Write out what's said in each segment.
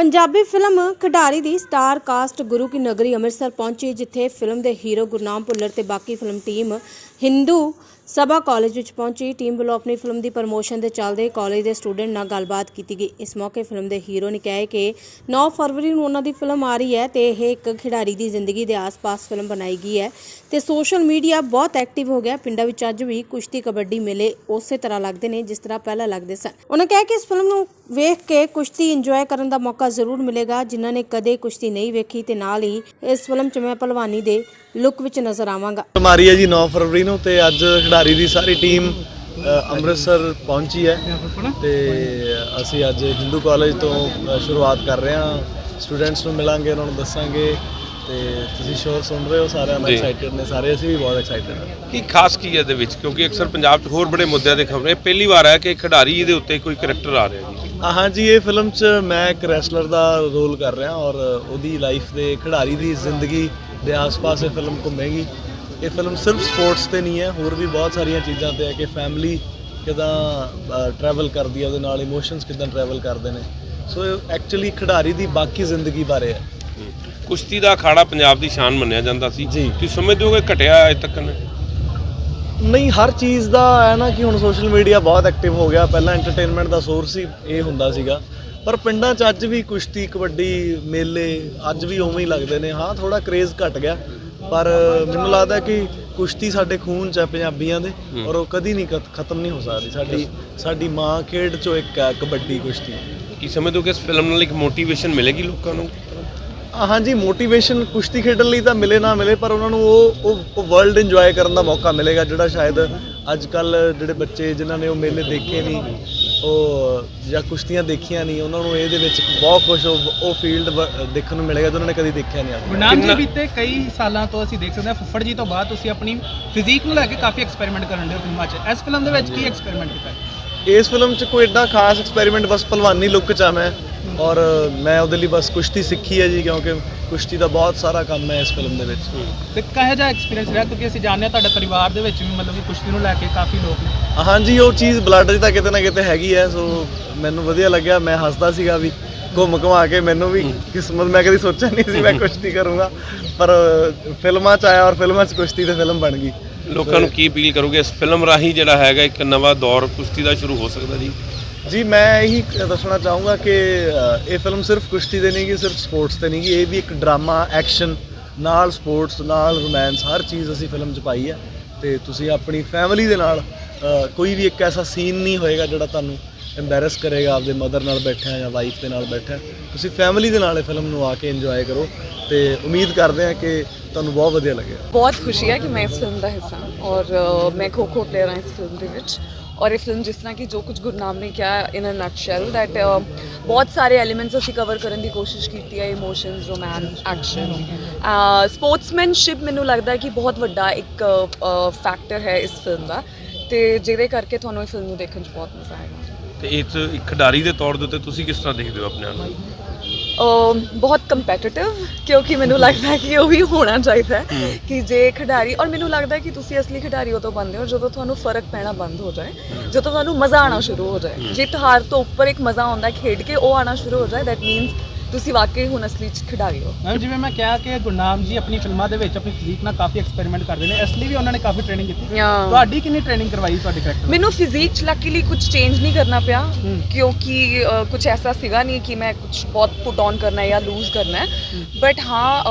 Punjabi film ਖਿਡਾਰੀ ਦੀ star cast ਗੁਰੂ ਕੀ ਨਗਰੀ ਅੰਮ੍ਰਿਤਸਰ ਪਹੁੰਚੀ, ਜਿੱਥੇ ਫਿਲਮ ਦੇ ਹੀਰੋ ਗੁਰਨਾਮ ਭੁੱਲਰ ਤੇ ਬਾਕੀ film team Hindu Sabha college ਵਿੱਚ ਪਹੁੰਚੀ ਟੀਮ ਵੱਲੋਂ ਆਪਣੀ ਫਿਲਮ ਦੀ ਪ੍ਰਮੋਸ਼ਨ ਦੇ ਚੱਲਦੇ ਕਾਲਜ ਦੇ ਸਟੂਡੈਂਟ ਨਾਲ ਗੱਲਬਾਤ ਕੀਤੀ ਗਈ। ਇਸ ਮੌਕੇ ਫਿਲਮ ਦੇ ਹੀਰੋ ਨੇ ਕਿਹਾ ਕਿ 9 ਫਰਵਰੀ ਨੂੰ ਉਹਨਾਂ ਦੀ ਫਿਲਮ ਆ ਰਹੀ ਹੈ ਤੇ ਇਹ ਇੱਕ ਖਿਡਾਰੀ ਦੀ ਜ਼ਿੰਦਗੀ ਦੇ ਆਸ-ਪਾਸ ਫਿਲਮ ਬਣਾਈ ਗਈ ਹੈ ਤੇ ਸੋਸ਼ਲ ਮੀਡੀਆ ਬਹੁਤ ਐਕਟਿਵ ਹੋ ਗਿਆ। ਪਿੰਡਾਂ ਵਿੱਚ ਅੱਜ ਵੀ ਕੁਸ਼ਤੀ, ਕਬੱਡੀ ਮੇਲੇ ਉਸੇ ਤਰ੍ਹਾਂ ਲੱਗਦੇ ਨੇ ਜਿਸ ਤਰ੍ਹਾਂ ਪਹਿਲਾਂ ਲੱਗਦੇ ਸਨ। ਉਹਨਾਂ ਕਿਹਾ ਕਿ ਇਸ ਫਿਲਮ ਨੂੰ ਵੇਖ ਕੇ ਕੁਸ਼ਤੀ ਇੰਜੋਏ ਕਰਨ ਦਾ ਮੌਕਾ ਜ਼ਰੂਰ ਮਿਲੇਗਾ। ਜਿਨ੍ਹਾਂ ਨੇ ਕਦੇ ਕੁਸ਼ਤੀ ਨਹੀਂ ਵੇਖੀ ਤੇ ਨਾਲ ਹੀ ਇਸ ਫਿਲਮ 'ਚ ਮੈਂ ਪਹਿਲਵਾਨੀ ਦੇ ਲੁੱਕ ਵਿੱਚ ਨਜ਼ਰ ਆਵਾਂਗਾ। ਮਾਰੀ ਹੈ ਜੀ 9 ਫਰਵਰੀ ਨੂੰ। ਤੇ ਅੱਜ ਖਿਡਾਰੀ ਦੀ ਸਾਰੀ ਟੀਮ ਅੰਮ੍ਰਿਤਸਰ ਪਹੁੰਚੀ ਹੈ ਤੇ ਅਸੀਂ ਅੱਜ ਹਿੰਦੂ ਕਾਲਜ ਤੋਂ ਸ਼ੁਰੂਆਤ ਕਰ ਰਹੇ ਹਾਂ। ਸਟੂਡੈਂਟਸ ਨੂੰ ਮਿਲਾਂਗੇ ਉਹਨਾਂ ਨੂੰ ਦੱਸਾਂਗੇ ਤੇ ਤੁਸੀਂ ਸ਼ੋਰ ਸੁਣ ਰਹੇ ਹੋ ਸਾਰਿਆਂ ਨੂੰ ਜੀ। ਐਕਸਾਈਟਡ ਨੇ ਸਾਰੇ ਅਸੀਂ ਵੀ ਬਹੁਤ ਐਕਸਾਈਟਡ ਹਾਂ। ਕੀ ਖਾਸ ਕੀ ਹੈ ਇਹਦੇ ਵਿੱਚ? ਕਿਉਂਕਿ ਅਕਸਰ ਪੰਜਾਬ 'ਚ ਹੋਰ ਬੜੇ ਮੁੱਦਿਆਂ ਦੇ ਖਬਰੇ ਪਹਿਲੀ ਵਾਰ ਹੈ ਕਿ ਖਿਡਾਰੀ ਦੇ ਉੱਤੇ ਕੋਈ ਕਰੈਕਟਰ ਆ ਰਿਹਾ ਜੀ। ਅ, ਹਾਂਜੀ ਇਹ ਫਿਲਮ 'ਚ ਮੈਂ ਇੱਕ ਰੈਸਲਰ ਦਾ ਰੋਲ ਕਰ ਰਿਹਾ ਔਰ ਉਹਦੀ ਲਾਈਫ ਦੇ ਖਿਡਾਰੀ ਦੀ ਜ਼ਿੰਦਗੀ ਦੇ ਆਸ-ਪਾਸ ਇਹ ਫਿਲਮ ਘੁੰਮੇਗੀ। ਇਹ ਫਿਲਮ ਸਿਰਫ ਸਪੋਰਟਸ ਤੇ ਨਹੀਂ ਹੈ ਹੋਰ ਵੀ ਬਹੁਤ ਸਾਰੀਆਂ ਚੀਜ਼ਾਂ ਤੇ ਹੈ ਕਿ ਫੈਮਿਲੀ ਕਿਦਾਂ ਟਰੈਵਲ ਕਰਦੀ ਹੈ ਉਹਦੇ ਨਾਲ ਇਮੋਸ਼ਨਸ ਕਿਦਾਂ ਟਰੈਵਲ ਕਰਦੇ ਨੇ। ਸੋ ਐਕਚੁਅਲੀ ਖਿਡਾਰੀ ਦੀ ਬਾਕੀ ਜ਼ਿੰਦਗੀ ਬਾਰੇ ਹੈ। ਕੁਸ਼ਤੀ ਦਾ ਅਖਾੜਾ ਪੰਜਾਬ ਦੀ ਸ਼ਾਨ ਮੰਨਿਆ ਜਾਂਦਾ ਸੀ। ਜੀ। ਤੁਸੀਂ ਸਮਝਦੇ ਹੋ ਕਿ ਘਟਿਆ ਅਜੇ ਤੱਕ ਨਹੀਂ ਹਰ ਚੀਜ਼ ਦਾ ਹੈ ਨਾ ਕਿ ਹੁਣ ਸੋਸ਼ਲ ਮੀਡੀਆ ਬਹੁਤ ਐਕਟਿਵ ਹੋ ਗਿਆ। ਪਹਿਲਾਂ ਐਂਟਰਟੇਨਮੈਂਟ ਦਾ ਸੋਰਸ ਹੀ ਇਹ ਹੁੰਦਾ ਸੀਗਾ। ਪਰ ਪਿੰਡਾਂ 'ਚ ਅੱਜ ਵੀ ਕੁਸ਼ਤੀ ਕਬੱਡੀ ਮੇਲੇ ਅੱਜ ਵੀ ਉਵੇਂ ਹੀ ਲੱਗਦੇ ਨੇ। ਹਾਂ ਥੋੜਾ ਕ੍ਰੇਜ਼ ਘਟ ਗਿਆ। ਪਰ ਮੈਨੂੰ ਲੱਗਦਾ ਕਿ ਕੁਸ਼ਤੀ ਸਾਡੇ ਖੂਨ 'ਚ ਹੈ ਪੰਜਾਬੀਆਂ ਦੇ ਔਰ ਉਹ ਕਦੀ ਨਹੀਂ ਖਤ- ਖਤਮ ਨਹੀਂ ਹੋ ਸਕਦੀ। ਸਾਡੀ ਸਾਡੀ ਮਾਂ ਖੇਡ 'ਚੋਂ ਇੱਕ ਹੈ ਕਬੱਡੀ ਕੁਸ਼ਤੀ। ਕੀ ਸਮਝਦੇ ਹੋ ਕਿ ਇਸ ਫਿਲਮ ਨਾਲ ਇੱਕ ਮੋਟੀਵੇਸ਼ਨ ਮਿਲੇਗੀ ਲੋਕਾਂ ਨੂੰ? ਹਾਂਜੀ ਮੋਟੀਵੇਸ਼ਨ ਕੁਸ਼ਤੀ ਖੇਡਣ ਲਈ ਤਾਂ ਮਿਲੇ ਨਾ ਮਿਲੇ ਪਰ ਉਹਨਾਂ ਨੂੰ ਉਹ ਉਹ ਵਰਲਡ ਇੰਜੋਏ ਕਰਨ ਦਾ ਮੌਕਾ ਮਿਲੇਗਾ ਜਿਹੜਾ ਸ਼ਾਇਦ ਅੱਜ ਕੱਲ ਜਿਹੜੇ ਬੱਚੇ ਜਿਨ੍ਹਾਂ ਨੇ ਉਹ ਮੇਲੇ ਦੇਖੇ ਨਹੀਂ ਉਹ ਜਾਂ ਕੁਸ਼ਤੀਆਂ ਦੇਖੀਆਂ ਨਹੀਂ ਉਹਨਾਂ ਨੂੰ ਇਹਦੇ ਵਿੱਚ ਬਹੁਤ ਕੁਝ ਉਹ ਉਹ ਫੀਲਡ ਦੇਖਣ ਨੂੰ ਮਿਲੇਗਾ ਜਿਹਨਾਂ ਨੇ ਕਦੀ ਦੇਖਿਆ ਨਹੀਂ ਅੱਜ ਗੁਰਨਾਮ ਜੀ ਬੀਤੇ ਕਈ ਸਾਲਾਂ ਤੋਂ ਅਸੀਂ ਦੇਖ ਸਕਦੇ ਹਾਂ ਫੁੱਫੜ ਜੀ ਤੋਂ ਬਾਅਦ ਤੁਸੀਂ ਆਪਣੀ ਫਿਜ਼ੀਕ ਨੂੰ ਲੈ ਕੇ ਕਾਫੀ ਐਕਸਪੈਰੀਮੈਂਟ ਕਰਨ ਦੇ ਹੋ ਫਿਲਮਾਂ 'ਚ ਇਸ ਫਿਲਮ ਦੇ ਵਿੱਚ ਕੀ ਐਕਸਪੈਰੀਮੈਂਟ ਕੀਤਾ ਹੈ? ਇਸ ਫਿਲਮ 'ਚ ਕੋਈ ਐਡਾ ਖਾਸ ਐਕਸਪੈਰੀਮੈਂਟ ਬਸ ਪਹਿਲਵਾਨੀ ਲੁੱਕ 'ਚ ਆ ਮੈਂ। ਔਰ ਮੈਂ ਉਹਦੇ ਲਈ ਬਸ ਕੁਸ਼ਤੀ ਸਿੱਖੀ ਹੈ ਜੀ ਕਿਉਂਕਿ ਕੁਸ਼ਤੀ ਦਾ ਬਹੁਤ ਸਾਰਾ ਕੰਮ ਹੈ ਇਸ ਫਿਲਮ ਦੇ ਵਿੱਚ। ਤੇ ਕਿਹੋ ਜਿਹਾ ਐਕਸਪੀਰੀਅੰਸ ਰਿਹਾ? ਕਿਉਂਕਿ ਅਸੀਂ ਜਾਣਦੇ ਹਾਂ ਤੁਹਾਡੇ ਪਰਿਵਾਰ ਦੇ ਵਿੱਚ ਵੀ ਮਤਲਬ ਕਿ ਕੁਸ਼ਤੀ ਨੂੰ ਲੈ ਕੇ ਕਾਫੀ ਲੋਕ ਨੇ। ਹਾਂਜੀ ਉਹ ਚੀਜ਼ ਬਲੱਡ 'ਚ ਤਾਂ ਕਿਤੇ ਨਾ ਕਿਤੇ ਹੈਗੀ ਹੈ ਸੋ ਮੈਨੂੰ ਵਧੀਆ ਲੱਗਿਆ। ਮੈਂ ਹੱਸਦਾ ਸੀਗਾ ਵੀ ਘੁੰਮ ਘੁਮਾ ਕੇ ਮੈਨੂੰ ਵੀ ਕਿਸਮਤ ਮੈਂ ਕਦੀ ਸੋਚਿਆ ਨਹੀਂ ਸੀ ਮੈਂ ਕੁਸ਼ਤੀ ਕਰੂੰਗਾ। ਪਰ ਫਿਲਮਾਂ 'ਚ ਆਇਆ ਔਰ ਫਿਲਮਾਂ 'ਚ ਕੁਸ਼ਤੀ ਤੇ ਫਿਲਮ ਬਣ ਗਈ। ਲੋਕਾਂ ਨੂੰ ਕੀ ਅਪੀਲ ਕਰੋਗੇ? ਇਸ ਫਿਲਮ ਰਾਹੀਂ ਜਿਹੜਾ ਹੈਗਾ ਇੱਕ ਨਵਾਂ ਦੌਰ ਕੁਸ਼ਤੀ ਦਾ ਸ਼ੁਰੂ ਹੋ ਸਕਦਾ ਜੀ। ਜੀ, ਮੈਂ ਇਹੀ ਦੱਸਣਾ ਚਾਹੂੰਗਾ ਕਿ ਇਹ ਫਿਲਮ ਸਿਰਫ ਕੁਸ਼ਤੀ ਦੇ ਨਹੀਂ ਕਿ ਸਿਰਫ ਸਪੋਰਟਸ ਤੇ ਨਹੀਂ ਕਿ ਇਹ ਵੀ ਇੱਕ ਡਰਾਮਾ, ਐਕਸ਼ਨ, ਨਾਲ ਸਪੋਰਟਸ, ਨਾਲ ਰੋਮਾਂਸ ਹਰ ਚੀਜ਼ ਅਸੀਂ ਫਿਲਮ 'ਚ ਪਾਈ ਹੈ। ਤੇ ਤੁਸੀਂ ਆਪਣੀ ਫੈਮਿਲੀ ਦੇ ਨਾਲ ਕੋਈ ਵੀ ਇੱਕ ਐਸਾ ਸੀਨ ਨਹੀਂ ਹੋਏਗਾ ਜਿਹੜਾ ਤੁਹਾਨੂੰ ਐਮਬੈਰਸ ਕਰੇਗਾ, ਆਪਦੇ ਮਦਰ ਨਾਲ ਬੈਠਿਆ ਜਾਂ ਵਾਈਫ ਦੇ ਨਾਲ ਬੈਠਿਆ। ਤੁਸੀਂ ਫੈਮਿਲੀ ਦੇ ਨਾਲ ਇਹ ਫਿਲਮ ਨੂੰ ਆ ਕੇ ਇੰਜੋਏ ਕਰੋ। ਤੇ ਉਮੀਦ ਕਰਦੇ ਹਾਂ ਕਿ ਤੁਹਾਨੂੰ ਬਹੁਤ ਵਧੀਆ ਲੱਗੇਗਾ ਬਹੁਤ ਖੁਸ਼ੀ ਹੈ ਕਿ ਮੈਂ ਇਸ ਫਿਲਮ ਦਾ ਹਿੱਸਾ ਹਾਂ ਔਰ ਮੈਂ ਖੋ ਖੋ ਪਲੇਅਰ ਹਾਂ ਇਸ ਫਿਲਮ ਦੇ ਵਿੱਚ। ਔਰ ਇਹ ਫਿਲਮ ਜਿਸ ਤਰ੍ਹਾਂ ਕਿ ਜੋ ਕੁਝ ਗੁਰਨਾਮ ਨੇ ਕਿਹਾ ਇਨ ਅ ਨਟਸ਼ੈਲ ਦੈਟ ਬਹੁਤ ਸਾਰੇ ਐਲੀਮੈਂਟਸ ਅਸੀਂ ਕਵਰ ਕਰਨ ਦੀ ਕੋਸ਼ਿਸ਼ ਕੀਤੀ ਹੈ ਇਮੋਸ਼ਨਸ ਰੋਮਾਂਸ ਐਕਸ਼ਨ ਸਪੋਰਟਸਮੈਨਸ਼ਿਪ ਮੈਨੂੰ ਲੱਗਦਾ ਹੈ ਕਿ ਬਹੁਤ ਵੱਡਾ ਇੱਕ ਫੈਕਟਰ ਹੈ ਇਸ ਫਿਲਮ ਦਾ। ਤੇ ਜਿਹਦੇ ਕਰਕੇ ਤੁਹਾਨੂੰ ਇਹ ਫਿਲਮ ਨੂੰ ਦੇਖਣ 'ਚ ਬਹੁਤ ਮਜ਼ਾ ਆਏਗਾ। ਤੇ ਇਸ ਇੱਕ ਖਿਡਾਰੀ ਦੇ ਤੌਰ ਦੇ ਉੱਤੇ ਤੁਸੀਂ ਕਿਸ ਤਰ੍ਹਾਂ ਦੇਖਦੇ ਹੋ ਆਪਣੇ ਆਪ ਨੂੰ? ਬਹੁਤ ਕੰਪੀਟੀਟਿਵ ਕਿਉਂਕਿ ਮੈਨੂੰ ਲੱਗਦਾ ਕਿ ਉਹ ਵੀ ਹੋਣਾ ਚਾਹੀਦਾ ਹੈ ਕਿ ਜੇ ਖਿਡਾਰੀ ਔਰ ਮੈਨੂੰ ਲੱਗਦਾ ਕਿ ਤੁਸੀਂ ਅਸਲੀ ਖਿਡਾਰੀ ਉਦੋਂ ਬਣਦੇ ਹੋ ਜਦੋਂ ਤੁਹਾਨੂੰ ਫ਼ਰਕ ਪੈਣਾ ਬੰਦ ਹੋ ਜਾਏ ਜਦੋਂ ਤੁਹਾਨੂੰ ਮਜ਼ਾ ਆਣਾ ਸ਼ੁਰੂ ਹੋ ਜਾਏ। ਜਿੱਤ ਹਾਰ ਤੋਂ ਉੱਪਰ ਇੱਕ ਮਜ਼ਾ ਆਉਂਦਾ ਖੇਡ ਕੇ ਉਹ ਆਣਾ ਸ਼ੁਰੂ ਹੋ ਜਾਏ ਦੈਟ ਮੀਨਸ ਤੁਸੀਂ ਵਾਕਈ ਹੁਣ ਅਸਲੀ ਚ ਖਿਡਾਰੀ ਹੋ। ਮੈਮ ਜਿਵੇਂ ਮੈਂ ਕਿਹਾ ਕਿ ਗੁਰਨਾਮ ਜੀ ਆਪਣੀ ਫਿਲਮਾਂ ਦੇ ਵਿੱਚ ਆਪਣੀ ਫਿਜ਼ੀਕ ਨਾਲ ਕਾਫੀ ਐਕਸਪੈਰੀਮੈਂਟ ਕਰਦੇ ਨੇ। ਇਸ ਲਈ ਵੀ ਉਹਨਾਂ ਨੇ ਕਾਫੀ ਟ੍ਰੇਨਿੰਗ ਕੀਤੀ। Yeah. ਤੁਹਾਡੀ ਕਿੰਨੀ ਟ੍ਰੇਨਿੰਗ ਕਰਵਾਈ ਤੁਹਾਡੇ ਕਰੈਕਟਰ ਮੈਨੂੰ ਫਿਜ਼ੀਕ ਚ ਲੱਕੀਲੀ ਕੁਝ ਚੇਂਜ ਨਹੀਂ ਕਰਨਾ ਪਿਆ ਕਿਉਂਕਿ ਕੁਝ ਐਸਾ ਸੀਗਾ ਨਹੀਂ ਕਿ ਮੈਂ ਕੁਝ ਬਹੁਤ ਪੁਟ ਔਨ ਕਰਨਾ ਹੈ ਜਾਂ ਲੂਜ਼ ਕਰਨਾ ਹੈ। ਬਟ ਹਾਂ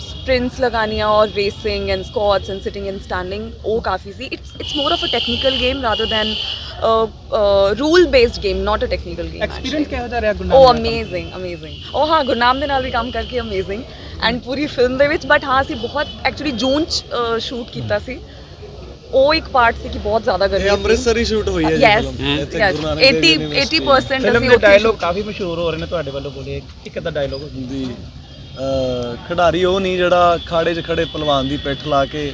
ਸਪ੍ਰਿੰਟਸ ਲਗਾਨੀਆਂ ਔਰ racing and squats and sitting and standing ਉਹ ਕਾਫੀ ਸੀ। It's it's more of a technical game rather than rule based game not a technical game experience ਕਿਹੋ ਜਿਹਾ ਰਿਹਾ ਗੁਰਨਾਮ ਉਹ ਦਾ? ਅਮੇਜ਼ਿੰਗ ਅਮੇਜ਼ਿੰਗ ਉਹ ਹਾਂ ਗੁਰਨਾਮ ਦੇ ਨਾਲ ਵੀ ਕੰਮ ਕਰਕੇ ਅਮੇਜ਼ਿੰਗ ਐਂਡ ਪੂਰੀ ਫਿਲਮ ਦੇ ਵਿੱਚ ਬਟ ਹਾਂ ਅਸੀਂ ਬਹੁਤ ਐਕਚੁਅਲੀ ਜੂਨ ਚ ਸ਼ੂਟ ਕੀਤਾ ਸੀ। ਉਹ ਇੱਕ ਪਾਰਟ ਸੀ ਕਿ ਬਹੁਤ ਜ਼ਿਆਦਾ ਗਰਮੀ ਸੀ। ਅੰਮ੍ਰਿਤਸਰ ਹੀ ਸ਼ੂਟ ਹੋਈ ਹੈ ਜੀ ਯੈਸ ਫਿਲਮ ਇੱਥੇ yes Guru Nanak Dev 80 University 80% film ਦੇ ਡਾਇਲੋਗ ਕਾਫੀ ਮਸ਼ਹੂਰ ਹੋ ਰਹੇ ਨੇ ਤੁਹਾਡੇ ਵੱਲੋਂ ਬੋਲੇ। ਇੱਕ ਅੱਧਾ ਡਾਇਲੋਗ ਦੀ ਅ, ਖਿਡਾਰੀ ਉਹ ਨਹੀਂ ਜਿਹੜਾ ਖਾੜੇ 'ਚ ਖੜੇ ਪਹਿਲਵਾਨ ਦੀ ਪਿੱਠ ਲਾ ਕੇ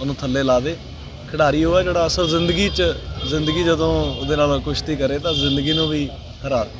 ਉਹਨੂੰ ਥੱਲੇ ਲਾ ਦੇ। ਖਿਡਾਰੀ ਉਹ ਹੈ ਜਿਹੜਾ ਅਸਲ ਜ਼ਿੰਦਗੀ 'ਚ, ਜ਼ਿੰਦਗੀ ਜਦੋਂ ਉਹਦੇ ਨਾਲ ਕੁਸ਼ਤੀ ਕਰੇ ਤਾਂ ਜ਼ਿੰਦਗੀ ਨੂੰ ਵੀ ਹਰਾ